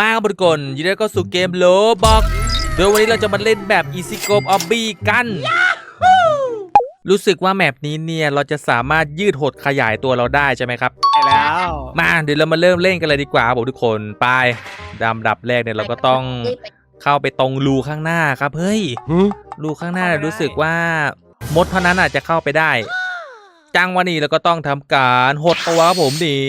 มาครับทุกคนยินดีต้อนรับเข้าสู่เกมโลบอกโดยวันนี้เราจะมาเล่นแบบ Easy g o p o b b y กัน รู้สึกว่าแมปนี้เนี่ย เราจะสามารถยืดหดขยายตัวเราได้ใช่ไหมครับไปแล้ว มาเดี๋ยวเรามาเริ่มเล่นกันเลยดีกว่าครับผมทุกคนไปดำดับแรกเนี่ยเราก็ต้องเข้าไปตรงรูข้างหน้าครับเฮ้ยรูข้างหน้าเนี่ยรู้สึกว่ามดเท่านั้นอาจจะเข้าไปได้ จังวันนี้เราก็ต้องทำการหดตัวครับผมดี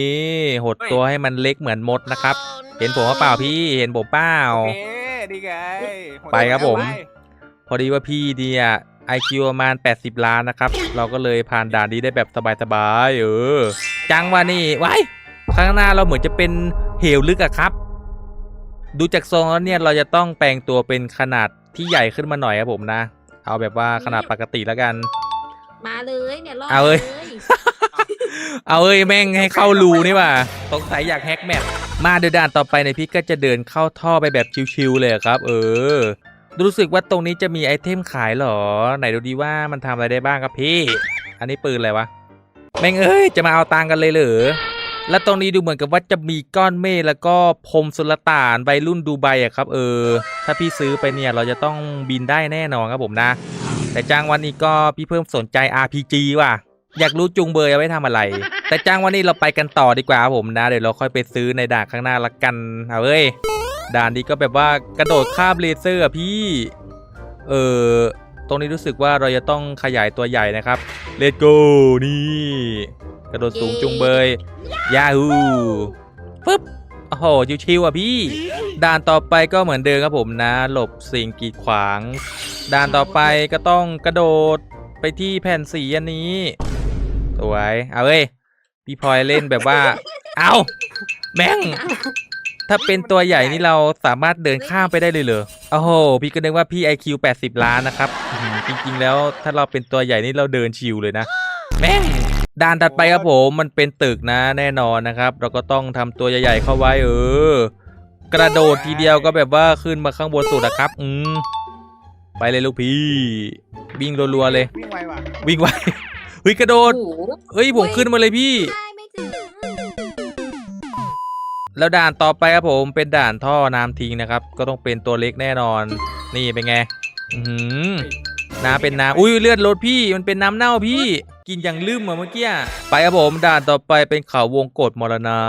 หดตัวให้มันเล็กเหมือนมดนะครับ เห็นผมว่าเปล่าพี่เห็นผมเปล่าโอเคดีไงไปครับผมไปพอดีว่าพี่เนี่ยไอคิวประมาณ 80 ล้านนะครับ เราก็เลยผ่านด่านนี้ได้แบบสบายๆเออจังวะนี่ไว้ายข้างหน้าเราเหมือนจะเป็นเหวลึกอะครับ ดูจากทรงแล้วเนี่ยเราจะต้องแปลงตัวเป็นขนาดที่ใหญ่ขึ้นมาหน่อยครับผมนะ เอาแบบว่าขนาดปกติแล้วกัน มาเลยเนี่ยรอดเอาเอ้ยเลย เอาเอ้ยแม่งให้เข้ารูนี่ว่ะสงสัยอยากแฮกแมปมาเดี๋ยวด่านต่อไปในยพี่ก็จะเดินเข้าท่อไปแบบชิวๆเลยอะครับ เออ รู้สึกว่าตรงนี้จะมีไอเทมขายเหรอ ไหนดูดีว่ามันทำอะไรได้บ้างครับพี่ อันนี้ปืนอะไรวะ แม่งเอ้ยจะมาเอาตังค์กันเลยเหรอ แล้วตรงนี้ดูเหมือนกับว่าจะมีก้อนเมฆแล้วก็พรมสุลต่านใบรุ่นดูไบอะครับ เออ ถ้าพี่ซื้อไปเนี่ยเราจะต้องบินได้แน่นอนครับผมนะ แต่จ้างวันนี้ก็พี่เพิ่มสนใจ RPG ว่ะ อยากรู้จุงเบยเอาไว้ทำอะไร แต่จ้างวันนี้เราไปกันต่อดีกว่าผมนะ เดี๋ยวเราค่อยไปซื้อในด่านข้างหน้าละกันเอาเว้ยด่านนี้ก็แบบว่ากระโดดข้ามเลเซอร์อะพี่ เออตรงนี้รู้สึกว่าเราจะต้องขยายตัวใหญ่นะครับ Let's go นี่ กระโดดสูงจุงเบยยาฮูปึ๊บ โอ้โหชิวๆอะพี่ ด่านต่อไปก็เหมือนเดิมครับผมนะ หลบสิ่งกีดขวาง ด่านต่อไปก็ต้องกระโดดไปที่แผ่นสีอันนี้ สวย เอาเว้ย พี่พลอยเล่นแบบว่า เอาแม่ง ถ้าเป็นตัวใหญ่นี่เราสามารถเดินข้ามไปได้เลยเหรอโอ้โห พี่ก็นึกว่าพี่ IQ 80 ล้านนะครับอื้อหือจริงๆแล้วถ้าเราเป็นตัวใหญ่นี่เราเดินชิวเลยนะ แม่ง ด่านถัดไปครับผมมันเป็นตึกนะแน่นอนนะครับ เราก็ต้องทำตัวใหญ่ๆเข้าไว้ เออ กระโดดทีเดียวก็แบบว่าขึ้นมาข้างบนสุดนะครับ อืมไปเลยลูกพี่วิ่งรัวๆเลย วิ่งไวว่ะวิ่งไวเฮ้ยกระโดดโอ้โหเฮ้ยผมขึ้นมาเลยพี่ได้ไม่ถึงแล้วด่านต่อไปครับผมเป็นด่านท่อน้ำทิ้งนะครับ ก็ต้องเป็นตัวเล็กแน่นอน นี่เป็นไง อือหือน้ำเป็นน้ำอุ้ยเลือดรถพี่มันเป็นน้ำเน่าพี่ กินอย่างลืมเหมือนเมื่อกี้ไปครับผมด่านต่อไปเป็นเขาวงกฏมรณะ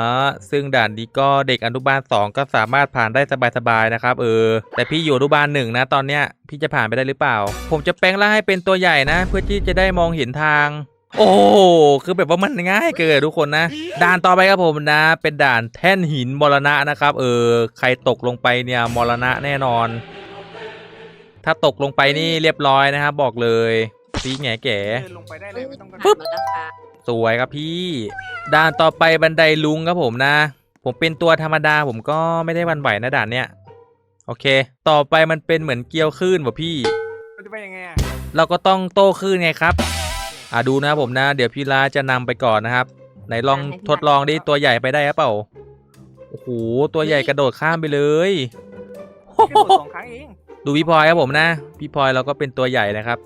ซึ่งด่านนี้ก็เด็กอนุบาล 2 ก็สามารถผ่านได้สบายๆนะครับเออแต่พี่อยู่อนุบาลหนึ่งนะตอนเนี้ยพี่จะผ่านไปได้หรือเปล่า ผมจะแปลงร่างให้เป็นตัวใหญ่นะ เพื่อที่จะได้มองเห็นทางโอ้คือแบบว่ามันง่ายเกินทุกคนนะ ด่านต่อไปครับผมนะ เป็นด่านแท่นหินมรณะนะครับ เออ ใครตกลงไปเนี่ยมรณะแน่นอน ถ้าตกลงไปนี่เรียบร้อยนะครับบอกเลย ซีแง่แก่ เดินลงไปได้เลยไม่ต้องกระโดปึ๊ดบมาแล้วค่ะสวยครับพี่ ด่านต่อไปบันไดลุงครับผมนะ ผมเป็นตัวธรรมดาผมก็ไม่ได้หวันไหวนะด่านเนี้ยโอเค ต่อไปมันเป็นเหมือนเกลียวคลื่นว่ะพี่ มันจะไปยังไงอะเราก็ต้องโต้คลื่นไงครับ อะดูนะครับผมนะ เดี๋ยวพี่ลาจะนำไปก่อนนะครับ ไหนลองทดลองดิตัวใหญ่ไปได้หรือเปล่าโอ้โหตัวใหญ่กระโดดข้ามไปเลย แค่โดดสองครั้งเองดูพี่พลอยครับผมนะ พี่พลอยเราก็เป็นตัวใหญ่นะครับ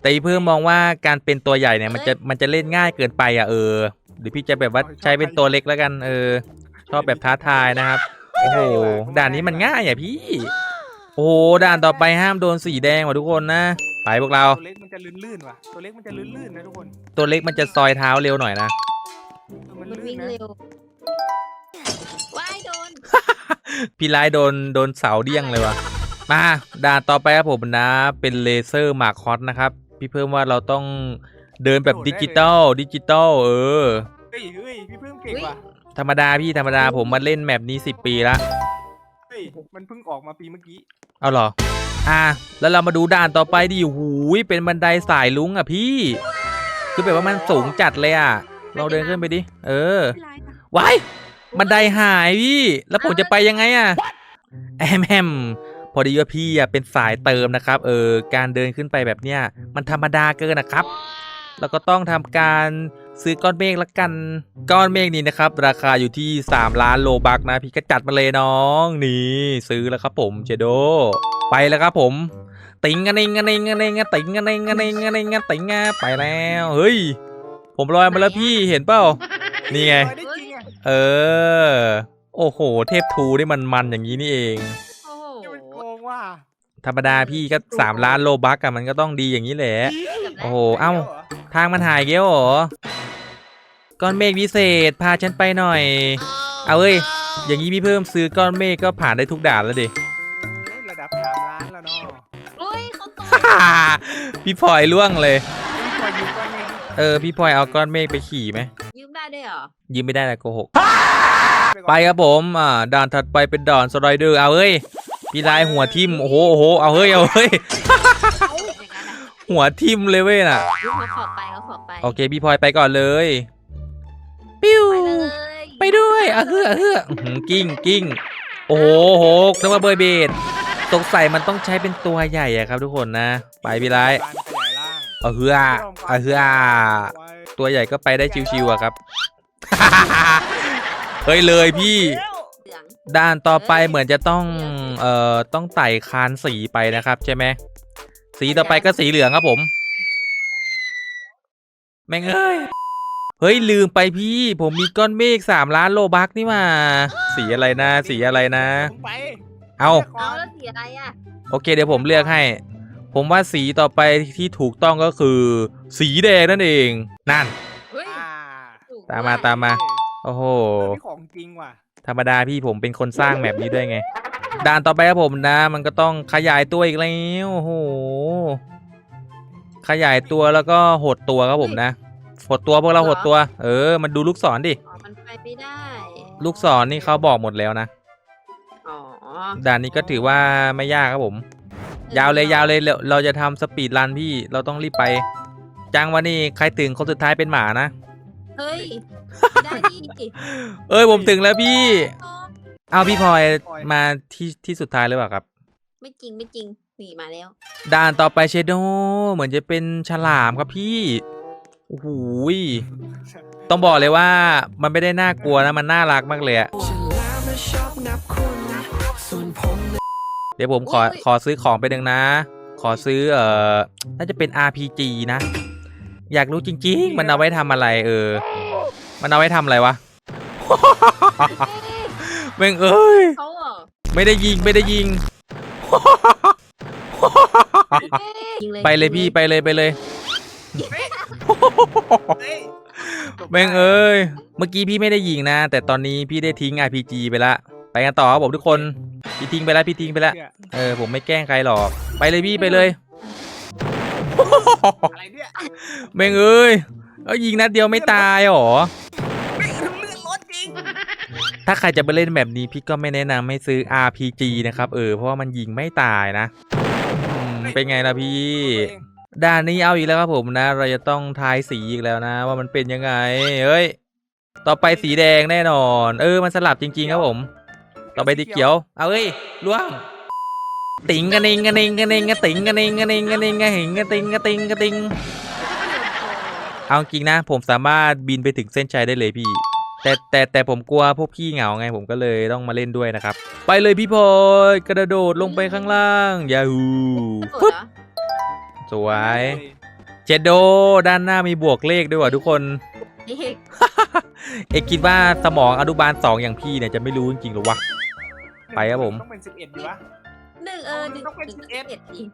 แต่พี่เพิ่มมองว่าการเป็นตัวใหญ่เนี่ยมันจะมันจะเล่นง่ายเกินไปอะเออหรือพี่จะแบบว่าใช้เป็นตัวเล็กแล้วกันเออชอบแบบท้าทายนะครับ โอ้โหด่านนี้มันง่ายอะพี่ โอ้โหด่านต่อไปห้ามโดนสีแดงว่ะทุกคนนะไปพวกเรา ตัวเล็กมันจะลื่นๆว่ะตัวเล็กมันจะลื่นๆนะทุกคนตัวเล็กมันจะซอยเท้าเร็วหน่อยนะเออมันมันลื่วิ่นงนะเร็วว่ายโดนพี่ไลท์โดนโดนเสาเดี้ยงเลยวะมาด่านต่อไปครับผมนะเป็นเลเซอร์มาคอสนะครับ พี่เพิ่มว่าเราต้องเดินแบบดิจิตอลดิจิตอลเออเฮ้ยเฮ้ยพี่เพิ่งเก่งว่ะธรรมดาพี่ธรรมดาผมมาเล่นแมปนี้10ปีละเฮ้ยมันเพิ่งออกมาปีเมื่อกี้เอาเหรออะแล้วเรามาดูด่านต่อไปดิหูยเป็นบันไดสายลุงอะพี่ คือแบบว่ามันสูงจัดเลยอะ เราเดินขึ้นไปดิเออไม่ร้ายค่ะว้ายบันไดหายพี่ แล้วผมจะไปยังไงอะแอมแฮม พอดีว่าพี่อะเป็นสายเติมนะครับ เออการเดินขึ้นไปแบบเนี้ยมันธรรมดาเกินนะครับ แล้วก็ต้องทำการซื้อก้อนเมฆละกัน ก้อนเมฆนี้นะครับ ราคาอยู่ที่ 3 ล้านโลบักนะ พี่ก็จัดมาเลยน้องนี่ซื้อแล้วครับผมเจโด ไปแล้วครับผม ติงกันเองกันเองกันเองกันติงกันเองกันเองกันเองกันติงอะไปแล้วเฮ้ย ผมลอยมาแล้วพี่เห็นเปล่านี่ไงลอยได้จริงอะเออ โอ้โห เทพทูนี่มันมันอย่างนี้นี่เอง งว่ะธรรมดาพี่ก็สามล้านโลบักอะมันก็ต้องดีอย่างนี้แหละเกือบแล้วโอ้โห เอ้าดี๋ยวหรทางมันหายเกี้ยวเหรอ ก้อนเมฆวิเศษ พาฉันไปหน่อย เอาเอ้ย อย่างนี้พี่เพิ่มซื้อก้อนเมฆก็ผ่านได้ทุกด่านแล้วดิเฮ้ยระดับสามล้านแล้วเนาะอุ้ยเขาโตพี่พลอยล่วงเลยนี่พออยู่ก้อนเมฆเออ พี่พลอยเอาก้อนเมฆไปขี่ไหม ยืมได้ด้วยเหรอยืมไม่ได้นะโกหกก่อนไปครับผม อ่า ด่านถัดไปเป็นด่านสไลเดอร์ เอาเอ้ย พี่ลายหัวทิ่มโอ้โหโอ้โหเอาเฮ้ยเอาเฮ้ยเอาอย่างนั้นอะหัวทิ่มเลยเว้ยน่ะยืมเขาขอไปเขาขอไปโอเคพี่พลอยไปก่อนเลย ปิ้ว ไปเลยไปด้วยอะเฮือเฮืออื้อหือกิ้งกิ้งโอ้โหโหนึกว่าเบย์เบดสงสัยมันต้องใช้เป็นตัวใหญ่อะครับ ทุกคนนะ ไปพี่ไรการขยายร่างเอาเฮือเอาเฮือตัวใหญ่ก็ไปได้ชิวๆอะครับ เฮ้ยเลยพี่เหลือง ด้านต่อไปเหมือนจะต้อง เอ่อ ต้องไต่คานสีไปนะครับ ใช่ไหม สีต่อไปก็สีเหลืองครับผม แม่งเอ้ย เฮ้ยลืมไปพี่ ผมมีก้อนเมฆสามล้านโลบักนี่มา สีอะไรนะ สีอะไรนะผมไปเอาเอาแล้วสีอะไรอะ โอเคเดี๋ยวผมเลือกให้ ผมว่าสีต่อไปที่ถูกต้องก็คือ สีแดงนั่นเอง นั่น เฮ้ยอ่าถูกตามมาด้วยตามมา โอ้โหเฮ้ยนี่ของจริงว่ะ ธรรมดาพี่ผมเป็นคนสร้างแมปนี้ด้วยไง ด่านต่อไปครับผมนะ มันก็ต้องขยายตัวอีกแล้วโอ้โห ขยายตัวแล้วก็หดตัวครับผมนะ หดตัวพวกเราหดตัว เออ มันดูลูกศรดิ อ๋อมันไปไม่ได้ลูกศรนี่เขาบอกหมดแล้วนะ อ๋อด่านนี้ก็ถือว่าไม่ยากครับผม ยาวเลยยาวเลยเราเราจะทำสปีดรันพี่ เราต้องรีบไป จังวันนี้ใครถึงคนสุดท้ายเป็นหมานะ เฮ้ย ได้ดิเอ้ยผมถึงแล้วพี่โอ้เอาพี่พลอยมาที่ที่สุดท้ายหรือเปล่าครับ ไม่จริงไม่จริงหนีมาแล้ว ด่านต่อไปเชโดเหมือนจะเป็นฉลามครับพี่โอ้โหยต้องบอกเลยว่ามันไม่ได้น่ากลัวนะมันน่ารักมากเลยอะฉันแล้วไม่ชอบนับคุณส่วนผมนั้นเดี๋ยวผมขออุ๊ย ขอซื้อของไปหนึ่งนะ ขอซื้อเอ่อน่าจะเป็น RPG นะ อยากรู้จริง ๆ มันเอาไว้ทำอะไร เออ มันเอาไว้ทำอะไรวะแม่งเอ้ยเขาเหรอไม่ได้ยิงไม่ได้ยิงยิง ไปเลยพี่ไปเลยไปเลยเฮ้ยแม่งเอ้ย เมื่อกี้พี่ไม่ได้ยิงนะ แต่ตอนนี้พี่ได้ทิ้ง RPG ไปละ ไปกันต่อครับผมทุกคน พี่ทิ้งไปแล้วพี่ทิ้งไปแล้วเนี่ยเออผมไม่แกล้งใครหรอก ไปเลยพี่ไปเลย อะไรเนี่ยแม่งเอ้ยเอายิงนัดเดียวไม่ตายหรอ ไม่เลื่อนรถจริงถ้าใครจะไปเล่นแบบนี้พี่ก็ไม่แนะนำให้ซื้อ RPG นะครับ เออเพราะว่ามันยิงไม่ตายนะอืมเป็นไงล่ะพี่ด้านนี้เอาอีกแล้วครับผมนะ เราจะต้องทายสีอีกแล้วนะ ว่ามันเป็นยังไงเฮ้ย ต่อไปสีแดงแน่นอน เออมันสลับจริงๆครับผม ต่อไปสีเขียว เอาเอ้ยล่วง ติงกันเองกันเองกันเองกันติงกันเองกันเองกันเองกันเห็งกันติงกันติงกันติง เอาจริงนะ ผมสามารถบินไปถึงเส้นชัยได้เลยพี่ แต่แต่แต่ผมกลัวพวกพี่เหงาไงผมก็เลยต้องมาเล่นด้วยนะครับ ไปเลยพี่พลอยกระโดดลงไปข้างล่างยาฮูปุ๊ปึ๊บบสวยเจดโดด้านหน้ามีบวกเลขด้วยว่ะทุกคนเด็กเอกคิดว่าสมองอนุบาลสองอย่างพี่เนี่ยจะไม่รู้จริงๆหรอวะไปครับผมต้องเป็นสิบเอ็ดดีวะ หนึ่งเออหนึ่งต้องเป็นหนึ่ง11เอ็ด อีก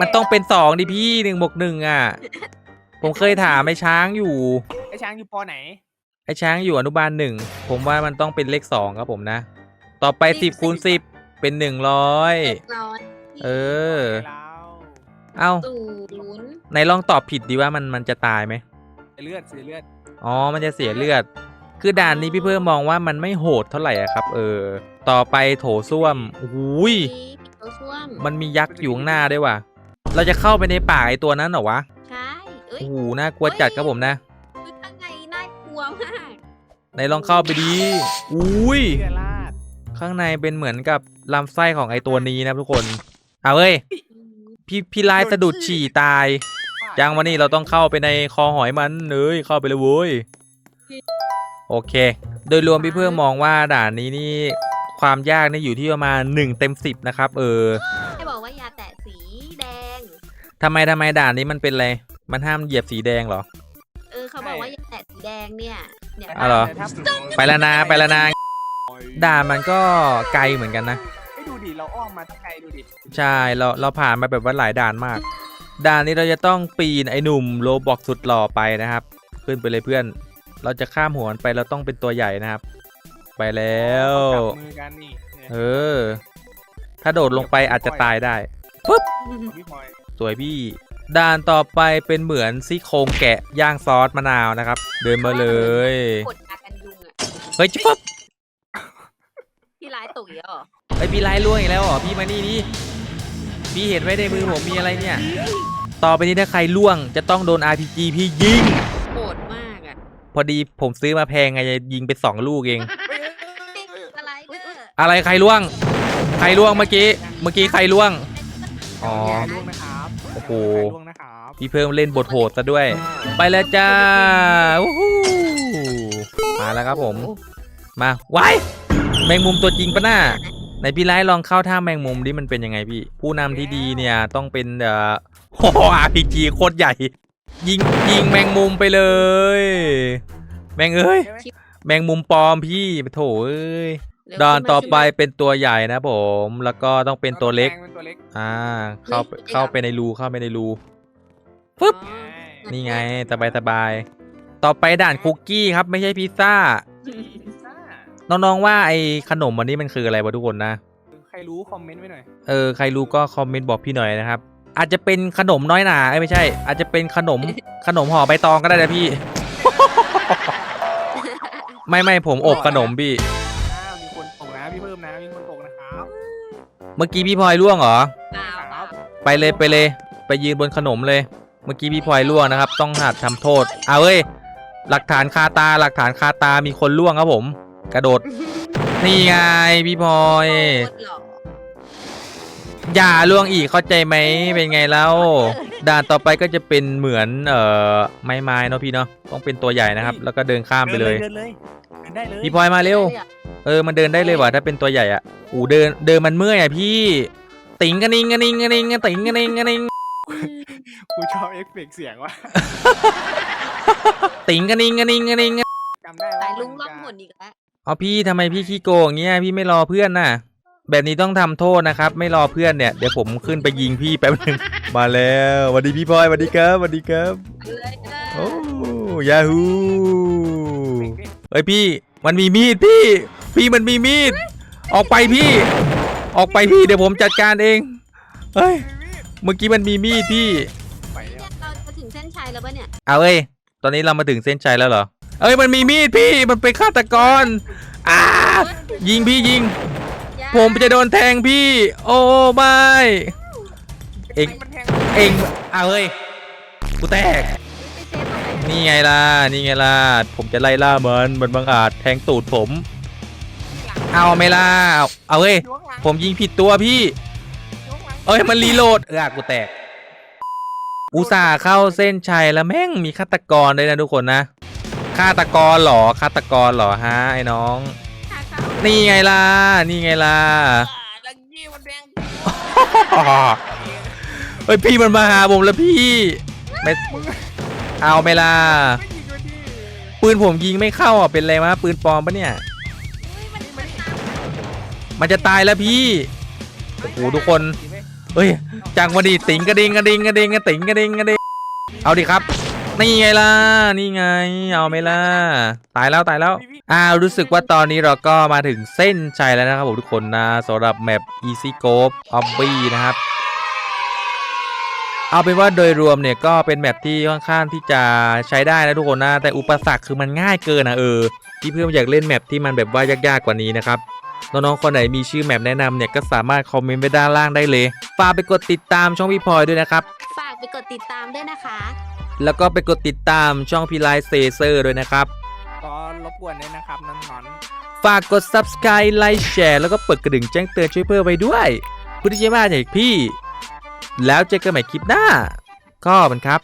มันต้องเป็นสองดิพี่หนึ่งบวกหนึ่งอะ ผมเคยถามไอ้ช้างอยู่ ไอช้างอยู่ปอไหนไอ้ช้างอยู่อนุบาลหนึ่งผมว่ามันต้องเป็นเลขสองครับผมนะ ต่อไปสิบคูณสิบเป็นหนึ่งร้อยเจ็ดร้อยเออแล้วเอ้าศูนย์ไหนลองตอบผิดดีว่ามันมันจะตายไหมเสียเลือดเสียเลือดอ๋อ มันจะเสียเลือด คือด่านนี้พี่เพิ่มมองว่ามันไม่โหดเท่าไหร่อะครับ เออ ต่อไปโถส้วมโอ้โหยมี ตัวส้วมมันมียักษ์อยู่ข้างหน้าด้วยว่ะ เราจะเข้าไปในป่าไอตัวนั้นเหรอวะใช่เอ้ยโอ้โหน่ากลัวจัดครับผมนะคือข้างในน่ากลัวมากไหนลองเข้าไปดีอุ้ยเลือดลาดข้างในเป็นเหมือนกับลำไส้ของไอตัวนี้นะครับทุกคนเอาเว้ยพี่พี่ลายสะดุดฉี่ตายจังวันนี้เราต้องเข้าไปในคอหอยมันเลยเข้าไปเลยเว้ยโอเค โดยรวมพี่เพิ่มมองว่าด่านนี้นี่ ความยากนี่อยู่ที่ประมาณ1เต็ม10นะครับเออให้บอกว่าอย่าแตะสีแดงทำไมทำไมด่านนี้มันเป็นอะไรมันห้ามเหยียบสีแดงเหรอ เออเขาบอกว่าอย่าแตะสีแดงเนี่ยเนี่ยอ๋อเหรอ แต่ถ้าไปแล้วนะไปแล้วนะโอ้ยด่านมันก็ไกลเหมือนกันนะไม่ดูดิเราอ้อมมาไกลดูดิใช่เราเราผ่านมาแบบว่าหลายด่านมาก ด่านนี้เราจะต้องปีนไอ้หนุ่มโลบอกสุดหล่อไปนะครับ ขึ้นไปเลยเพื่อน เราจะข้ามหัวมันไปเราต้องเป็นตัวใหญ่นะครับ ไปแล้ว จับมือกันนี่เนี่ยเออ ถ้าโดดลงไปอาจจะตายได้พี่พลอยสวยพี่ด่านต่อไปเป็นเหมือนซี่โครงแกะย่างซอสมะนาวนะครับ เดินมาเลยกดอากันยุงอะเฮ้ยจิ๊บปั๊บพี่ร้ายตกอีกแล้วเหรอไอยพี่ไล่ล่วงอีกแล้วเหรอพี่มานี่ดิพี่เห็นไว้ในมือผมมีอะไรเนี่ย ต่อไปนี้ถ้าใครล่วงจะต้องโดน RPG พี่ยิงโกรธมากอะพอดีผมซื้อมาแพงไงจะยิงไปสองลูกเองอะไรเด้ ออะไรใครล่วง ใครล่วงเมื่อกี้ เมื่อกี้ใครล่วง อ๋ออย่าล่วงนะครับโอ้โหอย่าล่วงนะครับพี่เพิ่มเล่นบทโหดซะด้วย ไปแล้วจ้าวู้ฮู้มาแล้วครับผม มาไว้แมงมุมตัวจริงปะหน้าไหนพี่ไลท์ลองเข้าท่าแมงมุมดิมันเป็นยังไงพี่ ผู้นำที่ดีเนี่ยต้องเป็นเอ่อโอ้โห RPG โคตรใหญ่ ยิงยิงแมงมุมไปเลย แมงเอ้ยใช่ไหมแมงมุมปลอมพี่โถเอ้ยเร็ว ดอนขึ้มาต่อไปขึ้นเป็นตัวใหญ่นะผม แล้วก็ต้องเป็นตัวเล็กเป็นตัวเล็กอ่า เข้าไปเฮ้ยเข้าไปในรูเข้าไปในรูมาปึ๊บ อ๋อ นี่ไงสบายสบายต่อไปด่านคุกกี้ครับ ไม่ใช่พิซซ่า ซ่าน้องๆว่าไอ้ขนมอันนี้มันคืออะไรวะทุกคนนะ ใครรู้คอมเมนต์ไว้หน่อยเออใครรู้ก็คอมเมนต์บอกพี่หน่อยนะครับ อาจจะเป็นขนมน้อยหนาเอ้ยไม่ใช่ อาจจะเป็นขนม ขนมห่อใบตองก็ได้นะพี่ ไม่ไม่ผมอบขนมพี่ เมื่อกี้พี่พลอยล่วงเหรอ เปล่าเปล่าไปเลยไปเลย ไปยืนบนขนมเลย เมื่อกี้พี่พลอยล่วงนะครับ ต้องหัดทำโทษเอาเว้ย หลักฐานคาตาหลักฐานคาตามีคนล่วงครับผม กระโดด นี่ไงพี่พลอย โคตรหล่ออย่าล่วงอีกเข้าใจไหมเป็นไงแล้ว ด่านต่อไปก็จะเป็นเหมือนเอ่อไม้ไม้เนาะพี่เนาะต้องเป็นตัวใหญ่นะครับ แล้วก็เดินข้ามไปเลยเดินเลยเดินได้เลยพี่พลอยมาเร็ว เออมันเดินได้เลยว่ะถ้าเป็นตัวใหญ่อะอูเดินเดินมันเมื่อยอะพี่ ติ๋งกระนิงกระนิงกระนิงกระติ๋งกระนิงกระนิงกูชอบเอฟเฟกต์เสียงว่ะติ๋งกระนิงกระนิงกระนิงจำได้สาว่ายลุงล่องหนอีกแล้วเอาพี่ทำไมพี่ขี้โกงอย่างเงี้ยพี่ไม่รอเพื่อนน่ะ แบบนี้ต้องทำโทษนะครับ ไม่รอเพื่อนเนี่ยเดี๋ยวผมขึ้นไปยิงพี่แป๊บนึงมาแล้วสวัสดีพี่พลอยสวัสดีครับสวัสดีครับไปเลยไปเลยโอ้ยาฮูเฮ้ยพี่มันมีมีดพี่ พี่มันมีมีด ออกไปพี่ ออกไปพี่เดี๋ยวผมจัดการเองเฮ้ยเมื่อกี้มันมีมีดพี่ไปแล้วเราจะถึงเส้นชัยแล้วปะเนี่ยเอาเอ้ยตอนนี้เรามาถึงเส้นชัยแล้วเหรอเอ้ยมันมีมีดพี่มันเป็นฆาตกรอ่ายิงพี่ยิงย่า ผมจะโดนแทงพี่ โอ้ไม่เองมันแทงเองเอาเฮ้ยกูแตก นี่ไงล่ะ นี่ไงล่ะ ผมจะไล่ล่ามันมันบังอาจแทงตูดผม เอาไม่ล่ะเอาเอาเฮ้ย ล้วงหลังผมยิงผิดตัวพี่ ล้วงหลังเอ้ยมันรีโหลดเออกูแตก อุตส่าห์เข้าเส้นชัยแล้วแม่งมีฆาตกรด้วยนะทุกคนนะฆาตกรเหรอฆาตกรเหรอฮะไอ้น้อง นี่ไงล่ะ นี่ไงล่ะอ่าลังกี้มันแทงเฮ้ยพี่มันมาหาผมแล้วพี่ไม่เอาไหม่ล่ะไม่ยิงด้วยดิปืนผมยิงไม่เข้าอะเป็นไรวะปืนปลอมปะเนี่ย เฮ้ยมันมันตามมันจะตายแล้วพี่ โอ้โหทุกคน เฮ้ยจังมาดิติ๋งกระดิ่งกระดิ่งกระดิ่งกระติ๋งกระดิ่งกระดิ่งเอาดิครับ นี่ไงล่ะ นี่ไง เอาไหมล่ะ ตายแล้วตายแล้ว อ่า รู้สึกว่าตอนนี้เราก็มาถึงเส้นชัยแล้วนะครับผมทุกคนนะสำหรับแมป Easy g o p Obby นะครับ เอาเป็นว่าโดยรวมเนี่ยก็เป็นแมปที่ค่อนข้างที่จะใช้ได้นะทุกคนนะ แต่อุปสรรคคือมันง่ายเกินนะเออ ที่เพื่อนอยากเล่นแมปที่มันแบบว่ายากๆกว่านี้นะครับน้องๆ คนไหนมีชื่อแมปแนะนำเนี่ยก็สามารถคอมเมนต์ไว้ด้านล่างได้เลย ฝากไปกดติดตามช่องพี่พลอยด้วยนะครับ ฝากไปกดติดตามด้วยนะคะ แล้วก็ไปกดติดตามช่องพี่ไลท์เซเซอร์ด้วยนะครับ ก็รบกวนด้วยนะครับน้องฝากกด subscribe ไลค์แชร์แล้วก็เปิดกระดิ่งแจ้งเตือนช่วยเพื่อไว้ด้วยเพื่อที่จะไมาจากพี่ แล้วเจอกันใหม่คลิปหน้า ก็มันครับ